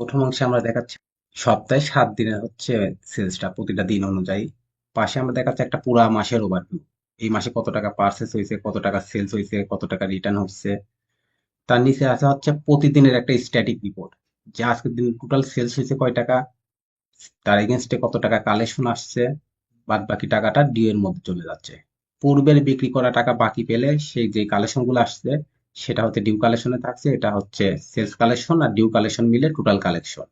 প্রথম অংশে আমরা দেখাচ্ছি সপ্তাহে সাত দিনের হচ্ছে সেলসটা প্রতিটা দিন অনুযায়ী। পাশে আমরা দেখাচ্ছি একটা পুরা মাসের ওভারভিউ এই মাসে কত টাকা পার্সেস হয়েছে, কত টাকা সেলস হয়েছে, কত টাকা রিটার্ন হচ্ছে। তার নিচে আছে হচ্ছে প্রতিদিনের একটা স্ট্যাটিক রিপোর্ট যে আজকের দিন টোটাল সেলস হয়েছে কয় টাকা? তার এগেনস্টে কত টাকা কালেকশন আসছে? বাদ বাকি টাকাটা ডিউ এর মধ্যে চলে যাচ্ছে। পূর্বের বিক্রি করা টাকা বাকি পেলে সেই যে কালেকশনগুলো আসছে সেটা হচ্ছে ডিউ কালেকশনে থাকছে, এটা হচ্ছে সেলস কালেকশন আর ডিউ কালেকশন মিলে টোটাল কালেকশন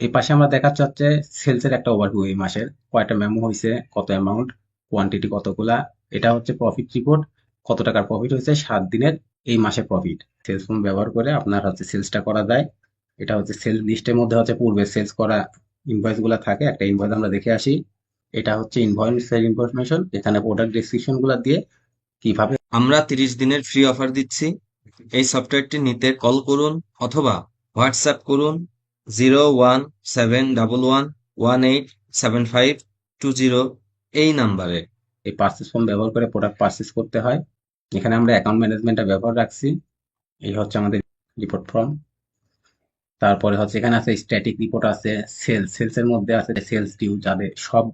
এই পাশে আমরা দেখাচ্ছি হচ্ছে সেলস এর একটা ওভারভিউ এই মাসের, কয়টা মেমো হয়েছে কত অ্যামাউন্ট কোয়ান্টিটি কতগুলা, এটা হচ্ছে প্রফিট রিপোর্ট কত টাকার প্রফিট হয়েছে সাত দিনের এই মাসে প্রফিট সেলস ফর্ম ব্যবহার করে আপনার হচ্ছে সেলসটা করা যায়। এটা হচ্ছে সেলস লিস্টের মধ্যে হচ্ছে পূর্বে সেলস করা ইনভয়েসগুলা থাকে, একটা ইনভয়েস আমরা দেখে আসি। এটা হচ্ছে ইনভয়েস ইনফরমেশন এখানে প্রোডাক্ট ডেসক্রিপশনগুলা দিয়ে কীভাবে আমরা তিরিশ দিনের ফ্রি অফার দিচ্ছি। এই সফটওয়্যারটি নিতে কল করুন অথবা হোয়াটসঅ্যাপ করুন zero one seven double one one eight seven five two zero এই নাম্বারে। এই পার্সেস ফর্ম ব্যবহার করে প্রোডাক্ট পার্সেস করতে হয়। এখানে আমরা অ্যাকাউন্ট ম্যানেজমেন্টটা ব্যবহার রাখছি। এই হচ্ছে আমাদের রিপোর্ট ফর্ম তারপরে হচ্ছে এখানে আছে স্ট্যাটিক রিপোর্ট আছে সেলস সেলস এর মধ্যে আছে সেলস ডিউ যাদের সব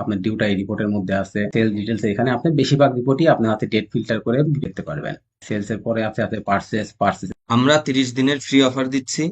আপনার ডিউটা এই রিপোর্টের মধ্যে আছে। সেলস ডিটেলস এখানে আপনি বেশিরভাগ রিপোর্টই আপনার হাতে ডেট ফিল্টার করে দেখতে পারবেন। সেলস এর পরে আছে আছে পার্সেস পার্সেস আমরা তিরিশ দিনের ফ্রি অফার দিচ্ছি।